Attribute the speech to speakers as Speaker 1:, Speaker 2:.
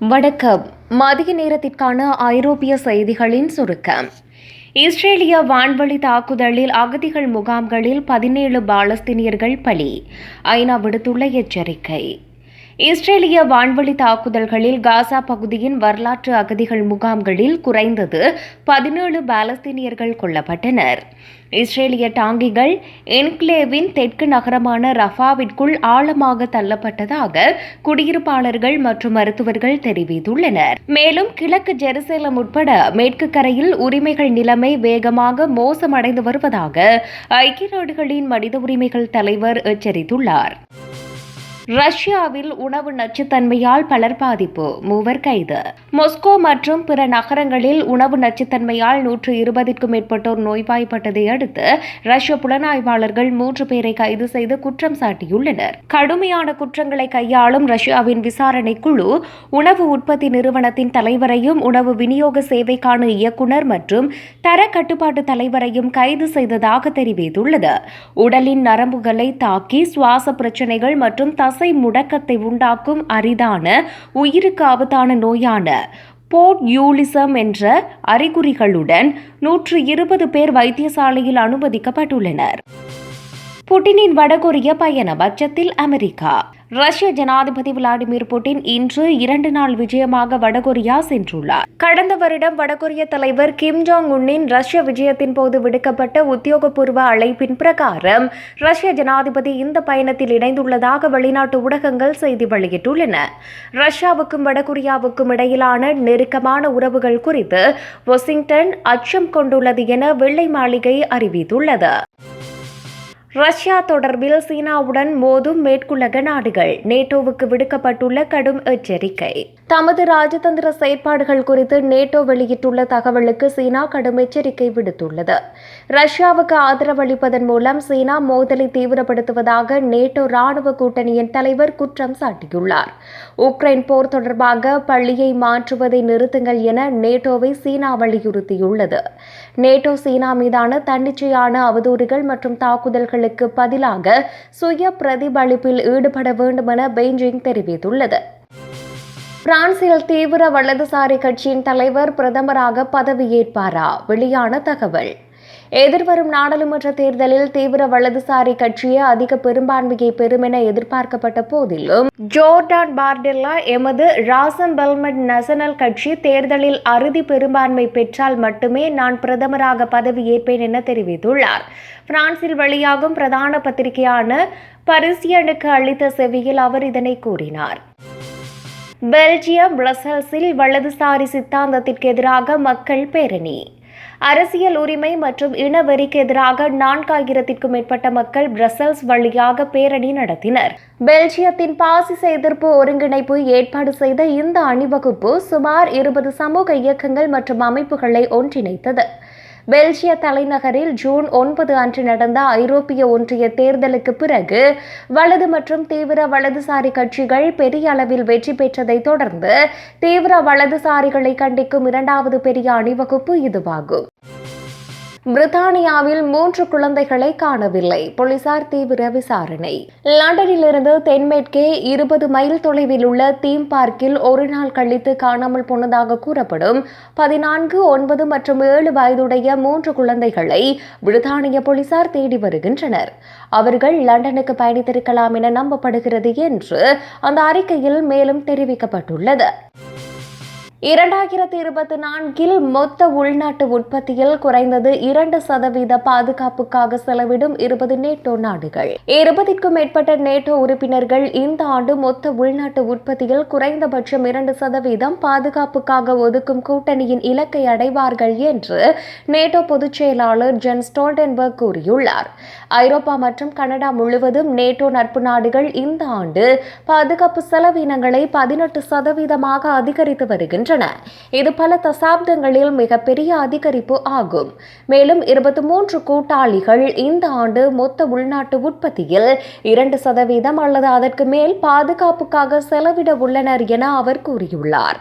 Speaker 1: வணக்கம் மதிய நேரத்திற்கான ஐரோப்பிய செய்திகளின் சுருக்கம். இஸ்ரேலிய வான்வழி தாக்குதலில் அகதிகள் முகாம்களில் பதினேழு பாலஸ்தீனியர்கள் பலி. ஐநா விடுத்துள்ள எச்சரிக்கை. இஸ்ரேலிய வான்வழி தாக்குதல்களில் காசா பகுதியின் வரலாற்று அகதிகள் முகாம்களில் குறைந்தது பதினேழு பாலஸ்தீனியர்கள் கொல்லப்பட்டனர். இஸ்ரேலிய டாங்கிகள் என்க்ளேவின் தெற்கு நகரமான ரஃபாவிற்குள் ஆழமாக தள்ளப்பட்டதாக குடியிருப்பாளர்கள் மற்றும் மருத்துவர்கள் தெரிவித்துள்ளனர். மேலும் கிழக்கு ஜெருசேலம் உட்பட மேற்கு கரையில் உரிமைகள் நிலைமை வேகமாக மோசமடைந்து வருவதாக ஐக்கிய நாடுகளின் மனித உரிமைகள் தலைவர் எச்சரித்துள்ளார். ரஷ்யாவில் உணவு நச்சுத்தன்மையால் பலர் பாதிப்பு. மூவர் கைது. மொஸ்கோ மற்றும் பிற நகரங்களில் உணவு நச்சுத்தன்மையால் நூற்று இருபதிற்கும் மேற்பட்டோர் நோய்வாய்ப்பட்டதை அடுத்து ரஷ்ய புலனாய்வாளர்கள் மூன்று பேரை கைது செய்து குற்றம் சாட்டியுள்ளனர். கடுமையான குற்றங்களை கையாளும் ரஷ்யாவின் விசாரணை குழு உணவு உற்பத்தி நிறுவனத்தின் தலைவரையும் உணவு விநியோக சேவைக்கான இயக்குநர் மற்றும் தர கட்டுப்பாட்டு தலைவரையும் கைது செய்ததாக தெரிவித்துள்ளது. உடலின் நரம்புகளை தாக்கி சுவாச பிரச்சனைகள் மற்றும் தசை முடக்கத்தை உண்டாக்கும் அரிதான உயிருக்கு ஆபத்தான நோயான போர்ட் யூலிசம் என்ற அறிகுறிகளுடன் நூற்று இருபது பேர் வைத்தியசாலையில் அனுமதிக்கப்பட்டுள்ளனர். புட்டினின் வடகொரிய பயண பட்சத்தில் அமெரிக்கா. ரஷ்ய ஜனாதிபதி விளாடிமிர் புட்டின் இன்று இரண்டு நாள் விஜயமாக வடகொரியா சென்றுள்ளார். கடந்த வருடம் வடகொரிய தலைவர் கிம் ஜாங் உன்னின் ரஷ்ய விஜயத்தின் போது விடுக்கப்பட்ட உத்தியோகபூர்வ அழைப்பின் பிரகாரம் ரஷ்ய ஜனாதிபதி இந்த பயணத்தில் இணைந்துள்ளதாக வெளிநாட்டு ஊடகங்கள் செய்தி வெளியிட்டுள்ளன. ரஷ்யாவுக்கும் வடகொரியாவுக்கும் இடையிலான நெருக்கமான உறவுகள் குறித்து வாஷிங்டன் அச்சம் கொண்டுள்ளது என வெள்ளை மாளிகை அறிவித்துள்ளது. ரஷ்யா தொடர்பில் சீனாவுடன் மோதும் மேற்குலக நாடுகள் நேட்டோவுக்கு விடுக்கப்பட்டுள்ள கடும் எச்சரிக்கை. தமது ராஜதந்திர செயற்பாடுகள் குறித்து நேட்டோ வெளியிட்டுள்ள தகவலுக்கு சீனா கடும் எச்சரிக்கை விடுத்துள்ளது. ரஷ்யாவுக்கு ஆதரவளிப்பதன் மூலம் சீனா மோதலை தீவிரப்படுத்துவதாக நேட்டோ ராணுவ கூட்டணியின் தலைவர் குற்றம் சாட்டியுள்ளார். உக்ரைன் போர் தொடர்பாக பள்ளியை மாற்றுவதை நிறுத்துங்கள் என நேட்டோவை சீனா வலியுறுத்தியுள்ளது. நேட்டோ சீனா மீதான தன்னிச்சையான அவதூறுகள் மற்றும் தாக்குதல்கள் தேர்தலுக்கு பதிலாக சுய பிரதிபலிப்பில் ஈடுபட வேண்டுமென பெய்ஜிங் தெரிவித்துள்ளது. பிரான்சில் தீவிர வலதுசாரி கட்சியின் தலைவர் பிரதமராக பதவியேற்பாரா? வெளியான தகவல். எதிர்வரும் நாடாளுமன்ற தேர்தலில் தீவிர வலதுசாரி கட்சியே அதிக பெரும்பான்மையை பெறும் என எதிர்பார்க்கப்பட்ட போதிலும் ஜோர்டான் பார்டெல்லா எமது ராசம் பெல்மெட் நசனல் கட்சி தேர்தலில் அறுதி பெரும்பான்மை பெற்றால் மட்டுமே நான் பிரதமராக பதவி ஏற்பேன் என தெரிவித்துள்ளார். பிரான்சில் வெளியாகும் பிரதான பத்திரிகையான பரிசியனுக்கு அளித்த செவியில் அவர் இதனை கூறினார். பெல்ஜியம் பிரசல்ஸில் வலதுசாரி சித்தாந்தத்திற்கு எதிராக மக்கள் பேரணி. அரசியல் உரிமை மற்றும் இனவெறிக்கு எதிராக நான்காயிரத்திற்கும் மேற்பட்ட மக்கள் பிரசல்ஸ் வழியாக பேரணி நடத்தினர். பெல்ஜியத்தின் பாசிச எதிர்ப்பு ஒருங்கிணைப்பு ஏற்பாடு செய்த இந்த அணிவகுப்பு சுமார் இருபது சமூக இயக்கங்கள் மற்றும் அமைப்புகளை ஒன்றிணைத்தது. பெல்ஜிய தலைநகரில் ஜூன் ஒன்பது அன்று நடந்த ஐரோப்பிய ஒன்றிய தேர்தலுக்கு பிறகு வலது மற்றும் தீவிர வலதுசாரி கட்சிகள் பெரிய அளவில் வெற்றி பெற்றதை தொடர்ந்து தீவிர வலதுசாரிகளை கண்டிக்கும் இரண்டாவது பெரிய அணிவகுப்பு இதுவாகும். பிரித்தானியாவில் மூன்று குழந்தைகளை காணவில்லை. போலீசார் தீவிர விசாரணை. லண்டனிலிருந்து தென்மேற்கே இருபது மைல் தொலைவில் உள்ள தீம் பார்க்கில் ஒரு நாள் கழித்து காணாமல் போனதாக கூறப்படும் பதினான்கு ஒன்பது மற்றும் ஏழு வயதுடைய மூன்று குழந்தைகளை பிரித்தானிய போலீசார் தேடி வருகின்றனர். அவர்கள் லண்டனுக்கு பயணித்திருக்கலாம் என நம்பப்படுகிறது என்று அந்த அறிக்கையில் மேலும் தெரிவிக்கப்பட்டுள்ளது. இரண்டாயிரத்தி இருபத்தி நான்கில் மொத்த உள்நாட்டு உற்பத்தியில் குறைந்தது இரண்டு சதவீத பாதுகாப்புக்காக செலவிடும் இருபது நேட்டோ நாடுகள். இருபதிற்கும் மேற்பட்ட நேட்டோ உறுப்பினர்கள் இந்த ஆண்டு மொத்த உள்நாட்டு உற்பத்தியில் குறைந்தபட்சம் இரண்டு சதவீதம் பாதுகாப்புக்காக ஒதுக்கும் கூட்டணியின் இலக்கை அடைவார்கள் என்று நேட்டோ பொதுச் செயலாளர் ஜென் ஸ்டோல்டன்பர்க் கூறியுள்ளார். ஐரோப்பா மற்றும் கனடா முழுவதும் நேட்டோ நட்பு நாடுகள் இந்த ஆண்டு பாதுகாப்பு செலவினங்களை பதினெட்டு சதவீதமாக அதிகரித்து வருகின்றன இது பல தசாப்தங்களில் மிகப்பெரிய அதிகரிப்பு ஆகும். மேலும் இருபத்தி மூன்று கூட்டாளிகள் இந்த ஆண்டு மொத்த உள்நாட்டு உற்பத்தியில் இரண்டு சதவீதம் அல்லது அதற்கு மேல் பாதுகாப்புக்காக செலவிட உள்ளனர் என அவர் கூறியுள்ளார்.